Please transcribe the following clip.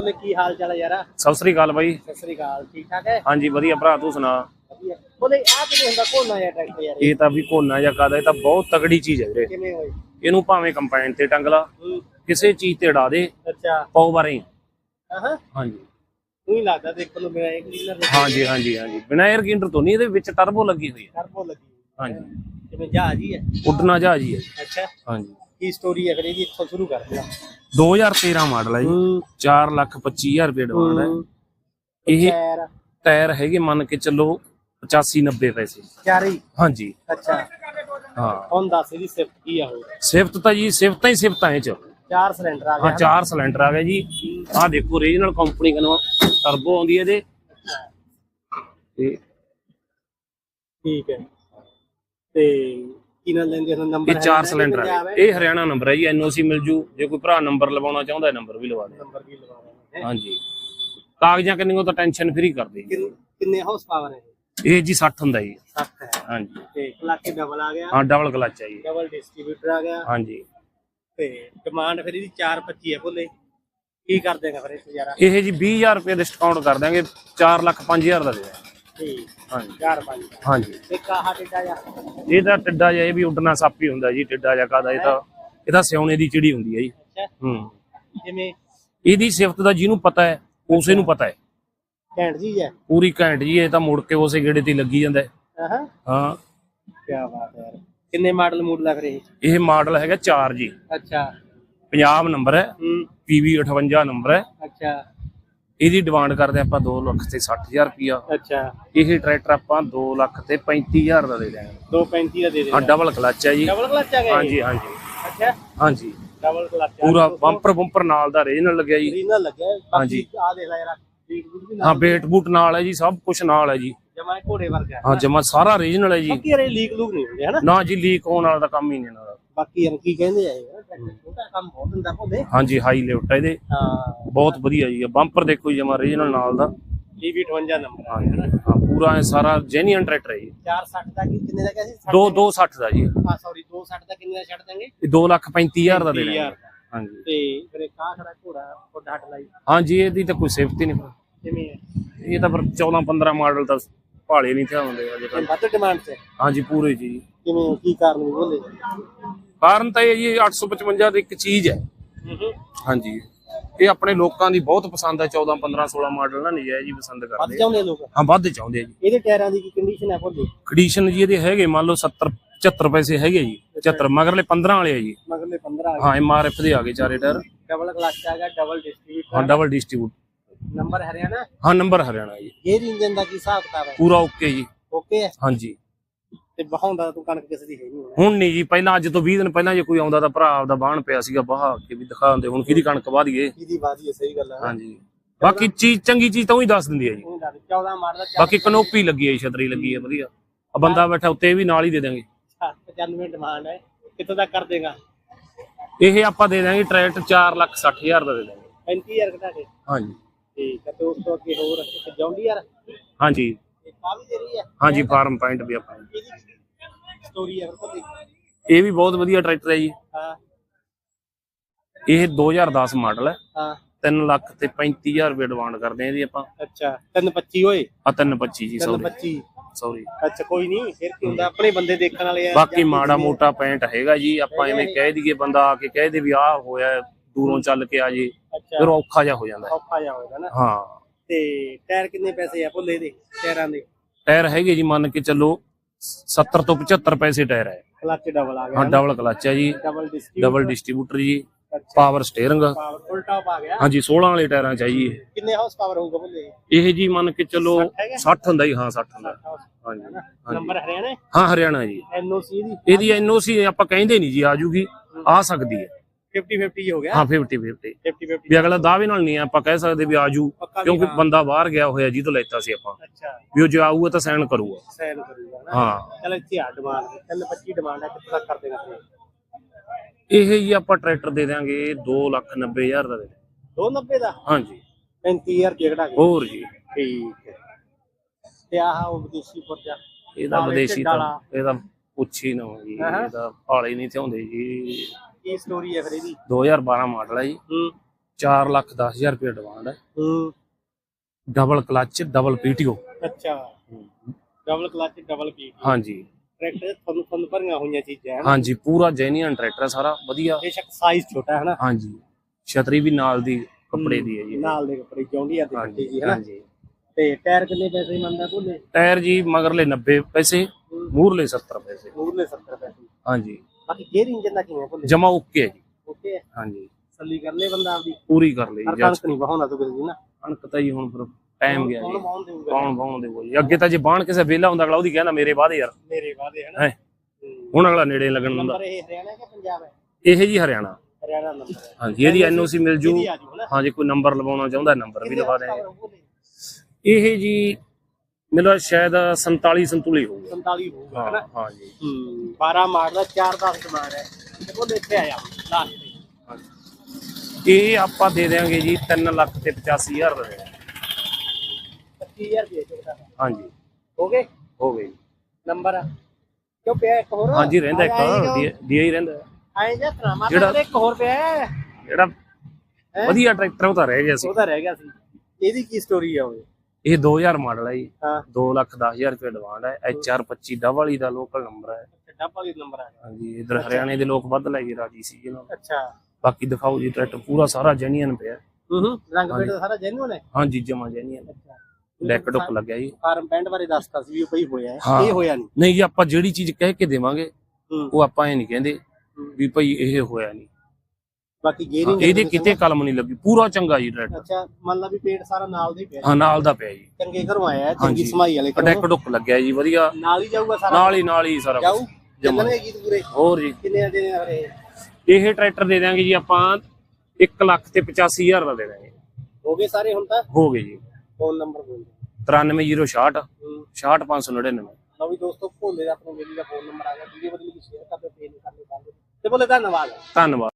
ਬੋਲੇ ਕੀ ਹਾਲ ਚਾਲ ਹੈ ਯਾਰਾ? ਸਤਿ ਸ੍ਰੀ ਅਕਾਲ ਬਾਈ। ਸਤਿ ਸ੍ਰੀ ਅਕਾਲ ਠੀਕ ਠਾਕ ਹੈ? ਹਾਂਜੀ ਵਧੀਆ ਭਰਾ ਤੂੰ ਸੁਣਾ? ਵਧੀਆ। ਬੋਲੇ ਆ ਕਿਵੇਂ ਹੁੰਦਾ ਕੋਨਾ ਯਾਰ ਟਰੈਕਟਰ ਯਾਰ। ਇਹ ਤਾਂ ਵੀ ਕੋਨਾ ਜਾਂ ਕਾਦਾ ਇਹ ਤਾਂ ਬਹੁਤ ਤਗੜੀ ਚੀਜ਼ ਹੈ ਵੀਰੇ। ਕਿਵੇਂ ਹੋਈ ਇਹਨੂੰ ਭਾਵੇਂ ਕੰਪਾਈਨ ਤੇ ਟੰਗ ਲਾ ਹੂੰ। ਕਿਸੇ ਚੀਜ਼ ਤੇ ਡਾ ਦੇ ਅੱਛਾ। ਪਾਉ ਬਾਰੇ। ਹਾਂ ਹਾਂਜੀ। ਤੂੰ ਹੀ ਲੱਗਦਾ ਦੇਖਣ ਨੂੰ ਮੇਰਾ ਇੱਕ ਡੀਲਰ ਹਾਂਜੀ ਹਾਂਜੀ ਹਾਂਜੀ। ਬਿਨਾਂ 에ਅਰ ਗਿੰਡਰ ਤੋਂ ਨਹੀਂ ਇਹਦੇ ਵਿੱਚ ਟਰਬੋ ਲੱਗੀ ਹੋਈ ਹੈ। ਟਰਬੋ ਲੱਗੀ ਹਾਂਜੀ। ਜਿਵੇਂ ਜਹਾਜ਼ ਹੀ ਹੈ? ਉੱਡਣਾ ਜਹਾਜ਼ ਹੀ ਹੈ। ਅੱਛਾ। ਹਾਂਜੀ। ਕੀ ਸਟੋਰੀ ਹੈ ਇਹਦੀ ਇੱਥੋਂ ਸ਼ੁਰੂ ਕਰ ਦਿਆ 2013 ਮਾਡਲ ਹੈ ਜੀ। ਹੂੰ। 4 ਲੱਖ 25000 ਰੁਪਏ ਡਿਮਾਂਡ ਹੈ। ਇਹ ਟਾਇਰ ਟਾਇਰ ਹੈਗੇ ਮੰਨ ਕੇ ਚੱਲੋ 85 90 ਪੈਸੇ। ਚਾਰੀ। ਹਾਂਜੀ। ਅੱਛਾ। ਹਾਂ। ਹੁਣ ਦੱਸ ਇਹਦੀ ਸਿਫਤ ਕੀ ਆ ਹੋਰ। ਸਿਫਤ ਤਾਂ ਜੀ ਸਿਫਤਾਂ ਹੀ ਸਿਫਤਾਂ ਇਹ ਚ। ਚਾਰ ਸਿਲੰਡਰ ਆ ਹਾਂ ਗਿਆ। ਚਾਰ ਸਿਲੰਡਰ ਆ ਗਏ ਜੀ। ਆਹ ਦੇਖੋ ਓਰੀਜਨਲ ਕੰਪਨੀ ਕਨੋਂ ਟਰਬੋ ਆਉਂਦੀ ਹੈ ਇਹਦੇ। ਤੇ ਠੀਕ ਹੈ। ਤੇ ਕੀ ਨਾਲ ਲੈਂਦੇ ਹੋ ਨੰਬਰ ਇਹ ਚਾਰ ਸਿਲੰਡਰ ਆ ਗਏ। ਇਹ ਹਰਿਆਣਾ ਨੰਬਰ ਹੈ ਜੀ ਐਨਓਸੀ ਮਿਲ ਜੂ। ਜੇ ਕੋਈ ਭਰਾ ਨੰਬਰ ਲਵਾਉਣਾ ਚਾਹੁੰਦਾ ਹੈ ਨੰਬਰ ਵੀ ਲਵਾ ਦੇ ਨੰਬਰ ਵੀ ਲਵਾ ਰਹੇ ਹਾਂਜੀ। ਕਾਗਜ਼ਾਂ ਕਿੰਨੀਆਂ ਤਾਂ ਟੈਨਸ਼ਨ ਫ੍ਰੀ ਕਰ ਦੇ ਕਿੰਨੇ ਕਿੰਨੇ ਹਾਊਸ ਪਾਵਰ ਹੈ ਇਹ? ਜੀ 60 ਹੁੰਦਾ ਜੀ। 7 ਹੈ। ਹਾਂਜੀ। ਤੇ ਕਲਾਕੇ ਡਬਲ ਆ ਗਿਆ। ਹਾਂ ਡਬਲ ਕਲਚ ਹੈ ਜੀ। ਡਬਲ ਡਿਸਟ੍ਰੀਬਿਊਟਰ ਆ ਗਿਆ। ਹਾਂਜੀ। ਤੇ ਡਿਮਾਂਡ ਫਿਰ ਇਹਦੀ 425 ਹੈ ਬੋਲੇ ਕੀ ਕਰ ਦੇਗਾ ਫਿਰ ਇਸ ਯਾਰਾ ਇਹ ਜੀ 20000 ਰੁਪਏ ਡਿਸਕਾਊਂਟ ਕਰ ਦਾਂਗੇ 4 ਲੱਖ 5000 ਦਾ ਦੇ ਦਾਂਗੇ ਠੀਕ ਹਾਂਜੀ 4 5 ਹਾਂਜੀ। ਇੱਕ ਆਹ ਟਿੱਡਾ ਜਾ ਇਹ ਤਾਂ ਟਿੱਡਾ ਜਿਹਾ ਇਹ ਵੀ ਉੱਡਣਾ ਸੱਪ ਹੀ ਹੁੰਦਾ ਜੀ ਟਿੱਡਾ ਜਿਹਾ ਕਾਦਾ ਇਹ ਤਾਂ ਇਹ ਤਾਂ ਸਿਉਣੇ ਦੀ ਚਿੜੀ ਹੁੰਦੀ ਹੈ ਜੀ। ਅੱਛਾ। ਹੂੰ। ਜਿਵੇਂ ਇਹਦੀ ਸਿਫਤ ਦਾ ਜਿਹਨੂੰ ਪਤਾ ਹੈ ਉਸੇ ਨੂੰ ਪਤਾ ਹੈ। ਘੈਂਟ ਜੀ ਹੈ। ਪੂਰੀ ਘੈਂਟ ਜੀ ਇਹ ਤਾਂ ਮੁੜ ਕੇ ਉਸੇ ਗੇੜੇ ਤੇ ਹੀ ਲੱਗੀ ਜਾਂਦਾ ਹੈ। ਹਾਂ ਹਾਂ। ਕੀ ਬਾਤ ਹੈ ਯਾਰ। ਕਿੰਨੇ ਮਾਡਲ ਮੂਡ ਲੱਗ ਰਹੇ ਇਹ? ਮਾਡਲ ਹੈਗਾ 4 ਜੀ। ਅੱਛਾ। ਪੰਜਾਬ ਨੰਬਰ ਹੈ। ਹੂੰ। PV 58 ਨੰਬਰ ਹੈ। ਅੱਛਾ। ਇਹਦੀ ਡਿਮਾਂਡ ਕਰਦੇ ਆਪਾਂ 2 ਲੱਖ ਤੇ 60000 ਰੁਪਿਆ ਅੱਛਾ। ਇਹ ਟਰੈਕਟਰ ਆਪਾਂ 2 ਲੱਖ ਤੇ 35000 ਦਾ ਦੇ ਦਾਂਗੇ 235 ਦਾ ਦੇ ਦੇ ਹਾਂ ਡਬਲ ਕਲਚ ਹੈ ਜੀ। ਡਬਲ ਕਲਚ ਆ ਗਿਆ ਹਾਂਜੀ ਹਾਂਜੀ। ਅੱਛਾ। ਹਾਂਜੀ। ਡਬਲ ਕਲਚ ਪੂਰਾ ਬੰਪਰ ਬੰਪਰ ਨਾਲ ਦਾ ਰੀਜਨਲ ਲੱਗਿਆ ਜੀ। ਰੀਨਲ ਲੱਗਿਆ ਹਾਂਜੀ। ਆ ਦੇਖ ਲੈ ਯਾਰ ਹਾਂ ਬੇਟ ਬੂਟ ਨਾਲ ਹੈ ਜੀ ਸਭ ਕੁਝ ਨਾਲ ਹੈ ਜੀ। ਜਮਾ ਘੋੜੇ ਵਰਗਾ ਹਾਂ। ਜਮਾ ਸਾਰਾ ਰੀਜਨਲ ਹੈ ਜੀ। ਬਾਕੀ ਯਾਰ ਲੀਕ ਲੂਕ ਨਹੀਂ ਹੁੰਦੇ ਹਨਾ? ਨਾ ਜੀ ਲੀਕ ਹੋਣ ਵਾਲਾ ਤਾਂ ਕੰਮ ਹੀ ਨਹੀਂ ਇਹਨਾਂ ਦਾ। ਬਾਕੀ ਯਾਰ ਕੀ ਕਹਿੰਦੇ ਆ ਇਹ ਛੋਟਾ ਕੰਮ ਹਾਂਜੀ ਹਾਈ ਲਿਫਟ ਹੈ ਇਹਦੇ। ਹਾਂ। ਬਹੁਤ ਵਧੀਆ ਜੀ ਬੰਪਰ ਦੇਖੋ ਜੀ ਜਮਾ ਰੀਜਨਲ ਨਾਲ ਦਾ। ਲੀਵੀ 58 ਨੰਬਰ ਹਾਂਜੀ ਹਾਂ ਪੂਰਾ ਇਹ ਸਾਰਾ ਜੈਨੂਇਨ ਟਰੈਕਟਰ ਹੈ ਜੀ। 460 ਦਾ ਕੀ ਕਿੰਨੇ ਦਾ ਕਿਹਾ ਸੀ? 2 260 ਦਾ ਜੀ ਆ ਸੌਰੀ 260 ਦਾ ਕਿੰਨੇ ਦਾ ਛੱਡ ਦਾਂਗੇ? ਇਹ 2 ਲੱਖ 35000 ਦਾ ਦੇ ਦਾਂਗੇ। 35000 ਦਾ। ਹਾਂਜੀ। ਤੇ ਫਿਰ ਇੱਕ ਆਹ ਖੜਾ ਘੋੜਾ ਵੱਡਾ ਹੱਟ ਲਾਈ। ਹਾਂਜੀ ਇਹਦੀ ਤਾਂ ਕੋਈ ਸੇਫਟੀ ਨਹੀਂ। ਕਿਵੇਂ ਹੈ ਇਹ ਤਾਂ ਫਿਰ 14 15 ਮਾਡਲ ਤਾਂ ਭਾਲੇ ਨਹੀਂ ਥਿਆ ਹੁੰਦੇ ਅੱਜ ਕੱਲ੍ਹ ਵੱਧ ਡਿਮਾਂਡ ਤੇ? ਹਾਂਜੀ ਪੂਰੇ ਜੀ। ਕਿਵੇਂ ਕੀ ਕਾਰਨ ਬੋਲੇ? ਕਾਰਨ ਤਾਂ ਇਹ ਜੀ 855 ਦੀ ਇੱਕ ਚੀਜ਼ ਹੈ। ਹਾਂਜੀ। ਇਹ ਆਪਣੇ ਲੋਕਾਂ ਦੀ ਬਹੁਤ ਪਸੰਦ ਹੈ 14 15 16 ਮਾਡਲ ਨਾ ਨਜਾਇਜ਼ ਹੀ ਪਸੰਦ ਵੱਧ ਕਰਦੇ ਆ। ਚਾਹੁੰਦੇ ਲੋਕ? ਹਾਂ ਵੱਧ ਚਾਹੁੰਦੇ ਜੀ। ਇਹਦੇ ਟਾਇਰਾਂ ਦੀ ਕੀ ਕੰਡੀਸ਼ਨ ਹੈ ਬੋਲੇ ਕੰਡੀਸ਼ਨ ਜੀ ਇਹਦੇ ਹੈਗੇ ਮੰਨ ਲਓ 70 75 ਪੈਸੇ ਹੈਗੇ ਜੀ। 75 ਮਗਰਲੇ 15 ਵਾਲੇ ਆ ਜੀ। ਮਗਰਲੇ 15 ਆ ਹਾਂ ਐਮਆਰਐਫ ਦੇ ਆ ਗਏ ਚਾਰੇ ਟਾਇਰ। ਡਬਲ ਕਲਚ ਆ ਗਿਆ ਡਬਲ ਡਿਸਟ੍ਰੀਬਿਊਟਰ ਹਾਂ ਡਬਲ ਡਿਸਟ੍ਰੀਬਿਊਟ ਨੰਬਰ ਹਰਿਆਣਾ? ਹਾਂ ਨੰਬਰ ਹਰਿਆਣਾ ਜੀ। ਗੇਅਰ ਇੰਜਨ ਦਾ ਕੀ ਹਿਸਾਬ ਕਿਤਾਬ ਹੈ? ਪੂਰਾ ਓਕੇ ਜੀ। ਓਕੇ ਹਾਂਜੀ। ਤੇ ਬਹਾਉਂਦਾ ਤੂੰ ਕਣਕ ਕਿਸੇ ਦੀ ਹੈ ਨਹੀਂ ਹੁਣ ਨਹੀਂ ਜੀ ਪਹਿਲਾਂ ਅੱਜ ਤੋਂ 20 ਦਿਨ ਪਹਿਲਾਂ ਜੇ ਕੋਈ ਆਉਂਦਾ ਤਾਂ ਭਰਾ ਆਪਦਾ ਬਾਹਣ ਪਿਆ ਸੀਗਾ ਬਾਹ ਕੇ ਵੀ ਦਿਖਾ ਦਿੰਦੇ ਹੁਣ ਕਿਹਦੀ ਕਣਕ ਗਈ ਇਹਦੀ ਬਾਦੀ ਹੈ ਸਹੀ ਗੱਲ ਹੈ ਹਾਂਜੀ। ਬਾਕੀ ਚੀਜ਼ ਚੰਗੀ ਚੀਜ਼ ਤਾਂ ਉਹੀ ਦੱਸ ਦਿੰਦੀ ਹੈ ਜੀ। ਉਹ ਦੱਸ 14 ਮਾਡਲ ਬਾਕੀ ਕਨੋਪੀ ਲੱਗੀ ਹੈ ਛਤਰੀ ਲੱਗੀ ਹੈ। ਵਧੀਆ। ਆ ਬੰਦਾ ਬੈਠਾ ਉੱਤੇ ਇਹ ਵੀ ਨਾਲ ਹੀ ਦੇ ਦਾਂਗੇ 95 ਡਿਮਾਂਡ ਹੈ। ਕਿੱਥੋਂ ਤੱਕ ਕਰ ਦੇਗਾ? ਇਹ ਆਪਾਂ ਦੇ ਦਾਂਗੇ ਟਰੈਕਟਰ 4 ਲੱਖ 60 ਹਜ਼ਾਰ ਦਾ ਦੇ ਦਾਂਗੇ 35000 ਘਟਾ ਕੇ? ਹਾਂਜੀ। ਠੀਕ ਹੈ ਤੇ ਉਸ ਤੋਂ ਅੱਗੇ ਹੋਰ ਇੱਕ ਜੌਂਡੀ ਯਾਰ ਹਾਂਜੀ। ਇਹ ਵੀ ਦੇ ਰਹੀ ਹੈ? ਹਾਂਜੀ ਫਾਰਮ ਪੁਆਇੰਟ ਵੀ ਆਪਾਂ। ਇਹਦੀ ਸਟੋਰੀ ਹੈ ਫਿਰ ਇਹ ਵੀ ਬਹੁਤ ਵਧੀਆ ਟਰੈਕਟਰ ਹੈ ਜੀ। ਹਾਂ। ਇਹ 2010 ਮਾਡਲ ਹੈ। ਹਾਂ। 3 ਲੱਖ ਤੇ 35000 ਰੁਪਏ ਡਿਮਾਂਡ ਕਰਦੇ ਆ ਇਹਦੀ ਆਪਾਂ। ਅੱਛਾ 325 ਓਏ? ਆ 325 ਜੀ ਸੌਰੀ 325 ਸੌਰੀ ਅੱਛਾ ਕੋਈ ਨਹੀਂ ਫਿਰ ਕੀ ਹੁੰਦਾ? ਆਪਣੇ ਬੰਦੇ ਦੇਖਣ ਵਾਲੇ ਆ ਬਾਕੀ ਮਾੜਾ ਮੋਟਾ ਪੈਂਟ ਹੈਗਾ ਜੀ ਆਪਾਂ ਐਵੇਂ ਕਹਿ ਦਈਏ ਬੰਦਾ ਆ ਕੇ ਕਹਿ ਦੇ ਵੀ ਆਹ ਹੋਇਆ ਦੂਰੋਂ ਚੱਲ ਕੇ ਆ ਜੇ ਫਿਰ ਔਖਾ ਜਿਹਾ ਹੋ ਜਾਂਦਾ ਹੈ। ਔਖਾ ਜਾ ਹੋਏਗਾ ਨਾ। ਹਾਂ। ਤੇ ਟਾਇਰ ਕਿੰਨੇ ਪੈਸੇ ਆ ਭੁੱਲੇ ਦੇ ਟਾਇਰਾਂ ਦੇ? ਟਾਇਰ ਹੈਗੇ ਜੀ ਮੰਨ ਕੇ ਚੱਲੋ 70 ਤੋਂ 75 ਪੈਸੇ ਟਾਇਰ ਹੈ। ਕਲਚ ਡਬਲ ਆ ਹਾਂ ਗਿਆ ਡਬਲ ਕਲਚ ਹੈ ਜੀ। ਡਬਲ ਡਿਸਟ੍ਰੀਬਿਊਟਰ ਜੀ। Power steering power full top ਆ ਗਿਆ। ਹਾਂਜੀ 16 ਵਾਲੇ ਟਾਇਰਾਂ ਚਾਹੀਏ ਕਿੰਨੇ ਹਾਊਸ ਪਾਵਰ ਹੋਊਗਾ ਭੁੱਲੇ? ਇਹ ਜੀ ਮੰਨ ਕੇ ਚੱਲੋ 60 ਹੁੰਦਾ ਜੀ ਹਾਂ 60 ਹੁੰਦਾ। ਹਾਂਜੀ ਨੰਬਰ ਹਰਿਆਣਾ? ਹਾਂ ਹਰਿਆਣਾ ਜੀ। ਐਨਓਸੀ ਦੀ? ਇਹਦੀ ਐਨਓਸੀ ਆਪਾਂ ਕਹਿੰਦੇ ਨਹੀਂ ਜੀ ਆਜੂਗੀ ਆ ਸਕਦੀ ਹੈ। 50 50 ਹੋ ਗਿਆ। ਹਾਂ 50 50 50 50 ਵੀ ਅਗਲਾ ਦਾਅਵੇ ਨਾਲ ਨਹੀਂ ਆਪਾਂ ਕਹਿ ਸਕਦੇ ਵੀ ਆਜੂ ਪੱਕਾ ਵੀ ਕਿਉਂਕਿ ਹਾਂ। ਬੰਦਾ ਬਾਹਰ ਗਿਆ ਹੋਇਆ ਜੀ ਤੋਂ ਲੈਤਾ ਸੀ ਆਪਾਂ। ਅੱਛਾ। ਵੀ ਉਹ ਜੇ ਆਊਗਾ ਤਾਂ ਸਾਈਨ ਕਰੂਗਾ। ਸੈਨ ਕਰੂਗਾ ਨਾ। ਹਾਂ। ਚਲ ਇੱਥੇ ਆ ਡਿਮਾਂਡ 325 ਡਿਮਾਂਡ ਹੈ ਕਿੱਥੇ ਤੱਕ ਕਰ ਦੇਗਾ? ਇਹ ਜੀ ਆਪਾਂ ਟਰੈਕਟਰ ਦੇ ਦਾਂਗੇ 2 ਲੱਖ 90 ਹਜ਼ਾਰ ਦਾ ਦੇ ਦਾਂਗੇ। 290 ਦਾ? ਹਾਂਜੀ। 35000 ਰੁਪਏ ਘਟਾ ਕੇ। ਹੋਰ ਜੀ। ਠੀਕ ਹੈ। ਤੇ ਆਹ ਉਹ ਵਿਦੇਸ਼ੀ ਪੁਰਜਾ ਇਹਦਾ ਵਿਦੇਸ਼ੀ ਤਾਂ। ਇਹਦਾ ਪੁੱਛੀ ਨਾ ਜੀ ਹਾਂ। ਇਹਦਾ ਭਾਲੇ ਨਹੀਂ ਥਿਆਉਂਦੇ ਜੀ। ਕੀ ਸਟੋਰੀ ਹੈ ਫਿਰ ਇਹਦੀ? 2012 ਮਾਡਲ ਹੈ ਜੀ। ਹੂੰ। 4 ਲੱਖ 10000 ਰੁਪਏ ਡਿਮਾਂਡ ਹੈ ਹੂੰ। ਡਬਲ ਕਲਚ ਡਬਲ ਪੀਟੀਓ ਅੱਛਾ। ਡਬਲ ਕਲਚ ਡਬਲ ਪੀ ਹਾਂਜੀ। ਟਰੈਕਟਰ ਤੁਹਾਨੂੰ ਤੁਹਾਨੂੰ ਭਰੀਆਂ ਹੋਈਆਂ ਚੀਜ਼ਾਂ ਹਨ ਹਾਂਜੀ ਪੂਰਾ ਜੈਨੂਇਨ ਟਰੈਕਟਰ ਹੈ ਸਾਰਾ ਵਧੀਆ। ਬੇਸ਼ੱਕ ਸਾਈਜ਼ ਛੋਟਾ ਹੈ ਨਾ? ਹਾਂਜੀ। ਛਤਰੀ ਵੀ ਨਾਲ ਦੀ ਕੱਪੜੇ ਦੀ ਹੈ ਜੀ। ਨਾਲ ਦੇ ਕੱਪੜੇ ਜੌਂਡੀਆ ਦੇ ਕੱਟੇ ਜੀ ਹੈ ਨਾ? ਹਾਂਜੀ। ਤੇ ਟਾਇਰ ਕਿੰਨੇ ਪੈਸੇ ਮੰਨਦਾ ਭੁੱਲੇ ਟਾਇਰ ਜੀ ਮਗਰਲੇ 90 ਪੈਸੇ ਮੂਰਲੇ 70 ਪੈਸੇ। ਮੂਰਲੇ 70 ਪੈਸੇ। ਹਾਂਜੀ। ਬਾਕੀ ਗੇਅਰ ਇੰਜਨ ਦਾ ਕਿਵੇਂ ਭੁੱਲੇ? ਜਮਾ ਓਕੇ ਹੈ ਜੀ। ਓਕੇ ਹੈ? ਹਾਂਜੀ। ਸੱਲੀ ਕਰ ਲੈ ਬੰਦਾ ਆਪਦੀ। ਪੂਰੀ ਕਰ ਲਈ ਹਰ ਜੀ ਕਣਕ ਨਹੀਂ ਬਹਾਉਣਾ ਤੂੰ ਕਿਸੇ ਦੀ ਨਾ। ਅਣਕ ਤਾਂ ਜੀ ਹੁਣ ਫਿਰ ਟਾਈਮ ਗਿਆ ਕੌਣ ਜੀ। ਦੇਊਗਾ? ਕੌਣ ਬਾਉਣ ਦੇ ਜੀ? ਅੱਗੇ ਤਾਂ ਜੇ ਬਾਣ ਕਿਸੇ ਵੇਲਾ ਹੁੰਦਾ ਅਗਲਾ ਉਹਦੀ ਕਹਿੰਦਾ ਮੇਰੇ ਬਾਅਦ ਯਾਰ। ਮੇਰੇ ਵਾਦੇ ਹੈ ਨਾ। ਹੈ। ਹੁਣ ਅਗਲਾ ਨੇੜੇ ਲੱਗਣ ਹੁੰਦਾ ਨੰਬਰ ਇਹ ਹਰਿਆਣਾ ਕਿ ਪੰਜਾਬ ਹੈ? ਇਹ ਜੀ ਹਰਿਆਣਾ। ਹਰਿਆਣਾ ਨੰਬਰ ਹੈ। ਹਾਂਜੀ ਇਹਦੀ ਐਨਓਸੀ ਮਿਲ ਜੂ। ਇਹਦੀ ਆ ਜੂ ਨਾ ਹਾਂਜੀ ਕੋਈ ਨੰਬਰ ਲਵਾਉਣਾ ਚਾਹੁੰਦਾ ਨੰਬਰ ਵੀ ਲਵਾ ਭੁੱਲੇ ਇਹ ਜੀ ਮੈਨੂੰ ਸ਼ਾਇਦ 47 ਸੰਤੁਲੀ ਹੋਊਗਾ। 47 ਹੋਊਗਾ ਹੈ ਹਾਂ ਹਾਂਜੀ ਹੂੰ 12 ਮਾਰ ਦਾ 4 10 ਡਿਮਾਂਡ ਹੈ। ਤੇ ਇੱਥੇ ਆਇਆ ਲਾਸਟ ਇਹ ਆਪਾਂ ਦੇ ਦੇਾਂਗੇ ਜੀ 3 ਲੱਖ ਤੇ 85000 ਦਾ ਦੇ ਦਿਆਂਗੇ। 25000 ਰੁਪਏ ਚੁਕਦਾ ਹਾਂਜੀ। ਹੋ ਗਏ? ਹੋ ਗਈ ਨੰਬਰ ਕਿਉਂ ਪਿਆ ਇੱਕ ਹੋਰ? ਹਾਂਜੀ ਰਹਿੰਦਾ ਇੱਕ। ਡੀਆ ਹੀ ਰਹਿੰਦਾ। ਆਏ ਜਾਂ ਤਰਾਮਾ ਜਿਹੜਾ- ਇੱਕ ਹੋਰ ਪਿਆ ਹੈ। ਜਿਹੜਾ ਵਧੀਆ ਟਰੈਕਟਰ ਉਹ ਤਾਂ ਰਹਿ ਗਿਆ ਸੀ। ਉਹਦਾ ਰਹਿ ਗਿਆ ਸੀ। ਇਹਦੀ ਕੀ ਸਟੋਰੀ ਆ ਉਹ? ਇਹ 2000 ਮਾਡਲ ਹੈ ਜੀ। ਹਾਂ। 2 ਲੱਖ 10000 ਰੁਪਏ ਡਿਮਾਂਡ ਹੈ HR 25 ਡਬਲ ਹੀ ਦਾ ਲੋਕਲ ਨੰਬਰ ਹੈ ਡੱਬਾ ਵੀ ਨੰਬਰ ਆ। ਗਿਆ ਹਾਂਜੀ ਇਧਰ ਹਰਿਆਣੇ ਦੇ ਲੋਕ ਵੱਧ ਲੈ ਕੇ ਰਾਜੀ ਸੀ ਇਹਨਾਂ ਨੂੰ। ਅੱਛਾ। ਬਾਕੀ ਦਿਖਾਓ ਜੀ ਟਰੈਕਟਰ ਪੂਰਾ ਸਾਰਾ ਜੈਨੂਇਨ ਪਿਆ। ਹੂੰ ਹੂੰ। ਰੰਗ ਪੇਟ ਸਾਰਾ ਜੈਨੂਨ ਹੈ ਹਾਂਜੀ ਜਮਾ ਜੈਨੂਇਨ ਅੱਛਾ। ਡੈਕ ਡੁੱਕ ਲੱਗਿਆ ਜੀ। ਫਾਰਮ ਪੈਂਟ ਬਾਰੇ ਦੱਸਤਾ ਸੀ ਵੀ ਉਹ ਪਈ ਹੋਇਆ ਹੈ। ਹਾਂ। ਇਹ ਹੋਇਆ ਨਹੀਂ? ਨਹੀਂ ਜੀ ਆਪਾਂ ਜਿਹੜੀ ਚੀਜ਼ ਕਹਿ ਕੇ ਦੇਵਾਂਗੇ ਹੂੰ। ਉਹ ਆਪਾਂ ਇਹ ਨਹੀਂ ਕਹਿੰਦੇ ਵੀ ਭਈ ਇਹ ਹੋਇਆ ਨਹੀਂ। ਬਾਕੀ ਗੇਅਰਿੰਗ ਇਹਦੇ ਕਿਤੇ ਕਲਮ ਨਹੀਂ ਲੱਗੀ ਪੂਰਾ ਚੰਗਾ ਜੀ ਟਰੈਕਟਰ ਅੱਛਾ ਮੰਨ ਲਾ ਵੀ ਪੇਟ ਸਾਰਾ ਨਾਲ ਦੇ ਪਿਆ। ਹਾਂ ਨਾਲ ਦਾ ਪਿਆ ਜੀ। ਚੰਗੇ ਘਰੋਂ ਆਇਆ ਚੰਗੀ। ਸਮਾਈ ਵਾਲੇ ਘਰੋਂ। ਡੁੱਕ ਲੱਗਿਆ ਜੀ ਵਧੀਆ। ਨਾਲ ਹੀ ਜਾਊਗਾ ਸਾਰਾ ਨਾਲ ਹੀ ਨਾਲ ਹੀ ਸਾਰਾ ਜਾਊ? ਕੁਛ। ਜਮਾਂ। ਚੱਲਣਗੇ ਗੀਤ ਪੂਰੇ? ਹੋਰ ਜੀ। ਕਿੰਨੇ ਦੇ ਹਰੇ? ਇਹ ਟਰੈਕਟਰ ਦੇ ਦਿਆਂਗੇ ਜੀ ਆਪਾਂ 1 ਲੱਖ ਤੇ 85000 ਦਾ ਦੇ ਦਾਂਗੇ ਹੋ ਗਏ ਸਾਰੇ ਹੁਣ ਤਾਂ? ਹੋ ਗਏ ਜੀ। ਫੋਨ ਨੰਬਰ ਬੋਲ ਦਿਓ। 93066 ਹੂੰ। 66599 ਲਓ ਵੀ ਦੋਸਤੋ ਭੋਲੇ ਦਾ ਆਪਣਾ ਮੇਰੀ ਦਾ ਫੋਨ ਨੰਬਰ ਆ ਗਿਆ। ਵੀਡੀਓ ਬਦਲੀ ਸ਼ੇਅਰ ਕਰਦੇ ਪੇਜ ਕਰਦੇ ਤੇ ਬੋਲੇ ਧੰਨਵਾਦ। ਧੰਨਵਾਦ।